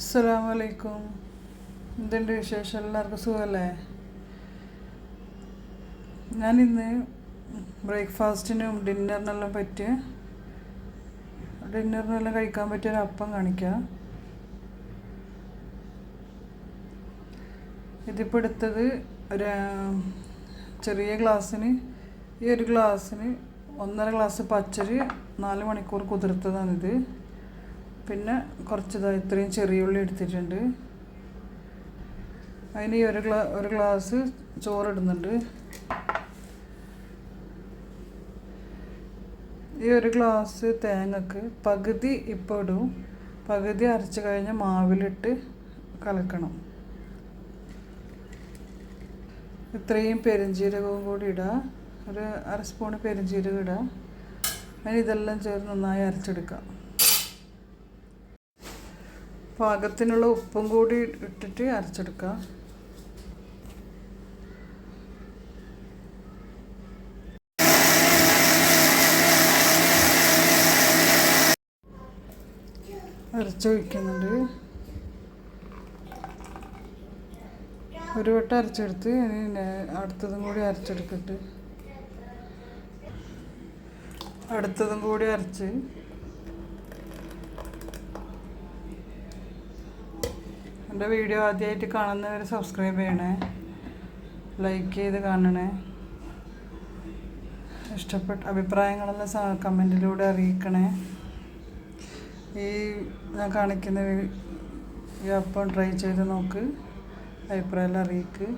അസ്സലാമു അലൈക്കും എന്തുണ്ട് വിശേഷം? എല്ലാവർക്കും സുഖമല്ലേ? ഞാനിന്ന് ബ്രേക്ക്ഫാസ്റ്റിനും ഡിന്നറിനെല്ലാം പറ്റിയ ഡിന്നറിനെല്ലാം കഴിക്കാൻ പറ്റിയ ഒരു അപ്പം കാണിക്കാം. ഇതിപ്പോൾ എടുത്തത് ഒരു ചെറിയ ഗ്ലാസ്സിന് ഈ ഒരു ഗ്ലാസ്സിന് ഒന്നര ഗ്ലാസ് പച്ചരി നാല് മണിക്കൂർ കുതിർത്തതാണിത്. പിന്നെ കുറച്ച് ഇതാ ഇത്രയും ചെറിയ ഉള്ളി എടുത്തിട്ടുണ്ട്. അതിന് ഈ ഒരു ഗ്ലാ ഒരു ഗ്ലാസ് ചോറിടുന്നുണ്ട്. ഈ ഒരു ഗ്ലാസ് തേങ്ങക്ക് പകുതി ഇപ്പോൾ ഇടും. പകുതി അരച്ച് കഴിഞ്ഞ് മാവിലിട്ട് കലക്കണം. ഇത്രയും പെരുംജീരകവും കൂടി ഇടുക ഒരു അര സ്പൂണ് പെരുംജീരകം ഇടുക അതിന് ഇതെല്ലാം ചേർന്ന് നന്നായി അരച്ചെടുക്കാം. പാകത്തിനുള്ള ഉപ്പും കൂടി ഇട്ടിട്ട് അരച്ചെടുക്കുക അരച്ചൊഴിക്കുന്നുണ്ട്. ഒരു വട്ടം അരച്ചെടുത്ത് അടുത്തതും കൂടി അരച്ചെടുക്കട്ട്. അടുത്തതും കൂടി അരച്ച് എന്റെ വീഡിയോ ആദ്യമായിട്ട് കാണുന്നവർ സബ്സ്ക്രൈബ് ചെയ്യണേ. ലൈക്ക് ചെയ്ത് കാണണേ. ഇഷ്ടപ്പെട്ട അഭിപ്രായങ്ങളെല്ലാം കമന്റിലൂടെ അറിയിക്കണേ. ഈ ഞാൻ കാണിക്കുന്ന അപ്പം ട്രൈ ചെയ്ത് നോക്ക്. അഭിപ്രായം അറിയിക്ക്.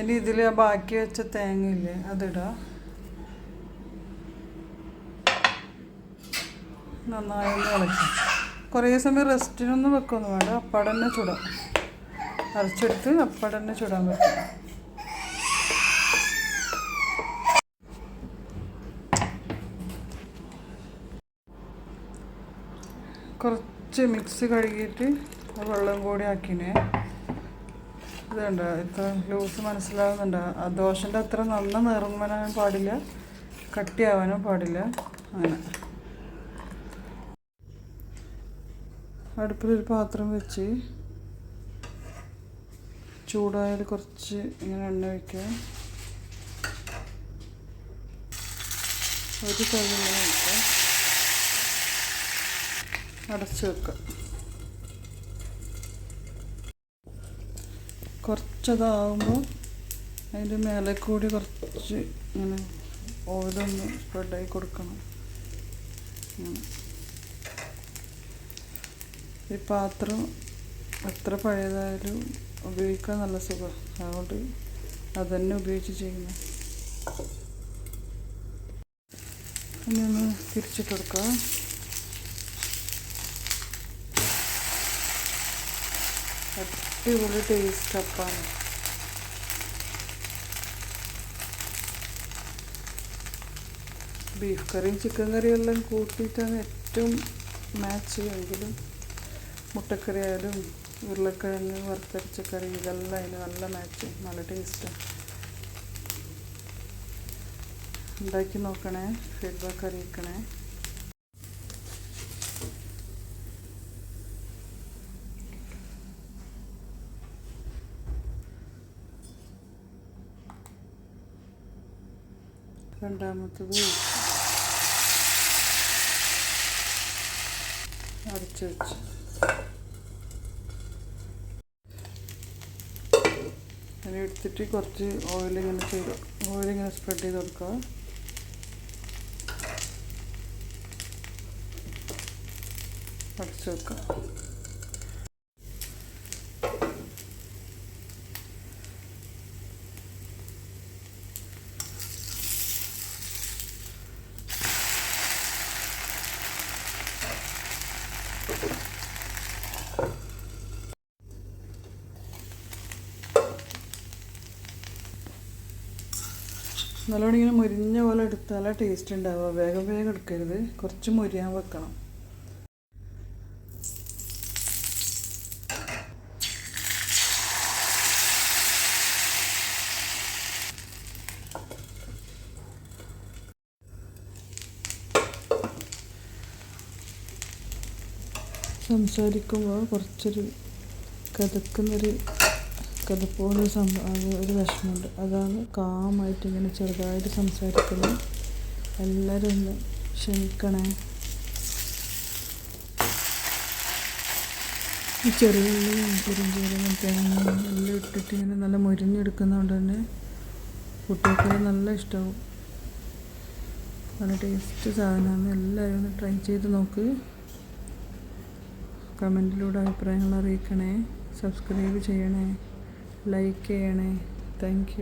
ഇനി ഇതിൽ ബാക്കി വെച്ച തേങ്ങയില്ലേ അതിടാം. നന്നായി ഇളക്കാം. കുറേ സമയം റെസ്റ്റിനൊന്നും വെക്കൊന്നും വേണ്ട. അപ്പാടെ തന്നെ ചുടാം. അരച്ചെടുത്ത് അപ്പാടെ തന്നെ ചുടാൻ പറ്റും. കുറച്ച് മിക്സ് കഴുകിയിട്ട് വെള്ളം കൂടി ആക്കിനെ. ഇതുണ്ട് ഇത്ര ലൂസ് മനസ്സിലാവുന്നുണ്ട്. ആ ദോശന്റെ അത്ര നന്ന നിറങ്ങാനും പാടില്ല കട്ടിയാവാനും പാടില്ല. അങ്ങനെ. അടുപ്പിലൊരു പാത്രം വെച്ച് ചൂടായാൽ കുറച്ച് ഇങ്ങനെ എണ്ണ വയ്ക്കുക ഒരു കൈ ഇങ്ങനെ വയ്ക്കുക അടച്ചു വെക്കുക. കുറച്ചതാവുമ്പോൾ അതിന്റെ മേലെ കൂടി കുറച്ച് ഇങ്ങനെ ഓയിലൊന്ന് സ്പ്രെഡായി കൊടുക്കണം. ഇങ്ങനെ. ഈ പാത്രം എത്ര പഴയതായാലും ഉപയോഗിക്കാൻ നല്ല സുഖം. അതുകൊണ്ട് അതന്നെ ഉപയോഗിച്ച് ചെയ്യുന്നു. ഇനി ഒന്ന് തിരിച്ചിട്ട് കൊടുക്കാം. അടിപൊളി ടേസ്റ്റ് അപ്പാണ്. ബീഫ് കറിയും ചിക്കൻ കറിയും എല്ലാം കൂട്ടിയിട്ടാണ് ഏറ്റവും മാച്ച് എങ്കിലും മുട്ടക്കറി ആയാലും ഉരുളക്കിഴങ്ങ് വറുത്തരച്ച കറി ഇതെല്ലാം അതിന് നല്ല മാച്ച് നല്ല ടേസ്റ്റാണ് ഉണ്ടാക്കി നോക്കണേ ഫീഡ്ബാക്ക് അറിയിക്കണേ. രണ്ടാമത്തത് അടച്ചു വെച്ച്. അങ്ങനെ എടുത്തിട്ട് കുറച്ച് ഓയിലിങ്ങനെ ചെയ്ത് ഓയിലിങ്ങനെ സ്പ്രെഡ് ചെയ്ത് കൊടുക്കുക. അടച്ചു വെക്കുക. നല്ലോണം ഇങ്ങനെ മുരിഞ്ഞ പോലെ എടുത്താലേ ടേസ്റ്റ് ഉണ്ടാവുക വേഗം വേഗം എടുക്കരുത്. കുറച്ച് മുരിയാൻ വെക്കണം. സംസാരിക്കുമ്പോൾ കുറച്ചൊരു കഥക്കുന്നൊരു കഥപ്പോലൊരു സംഭവം ഒരു വിഷമമുണ്ട്. അതാണ് കാമായിട്ട് ഇങ്ങനെ ചെറുതായിട്ട് സംസാരിക്കുന്നത്. എല്ലാവരും ഒന്ന് ക്ഷമിക്കണേ. ഈ ചെറിയ ഉള്ളിയും പെരുംജീരകം തേങ്ങയും എല്ലാം ഇട്ടിട്ട് ഇങ്ങനെ നല്ല മുരിഞ്ഞെടുക്കുന്നതുകൊണ്ട് തന്നെ കുട്ടികൾക്ക് നല്ല ഇഷ്ടമാവും നല്ല ടേസ്റ്റ് സാധനമാണ്. എല്ലാവരും ഒന്ന് ട്രൈ ചെയ്ത് നോക്ക്. കമന്റിലൂടെ അഭിപ്രായങ്ങൾ അറിയിക്കണേ. സബ്സ്ക്രൈബ് ചെയ്യണേ. ലൈക്ക് ചെയ്യണേ താങ്ക്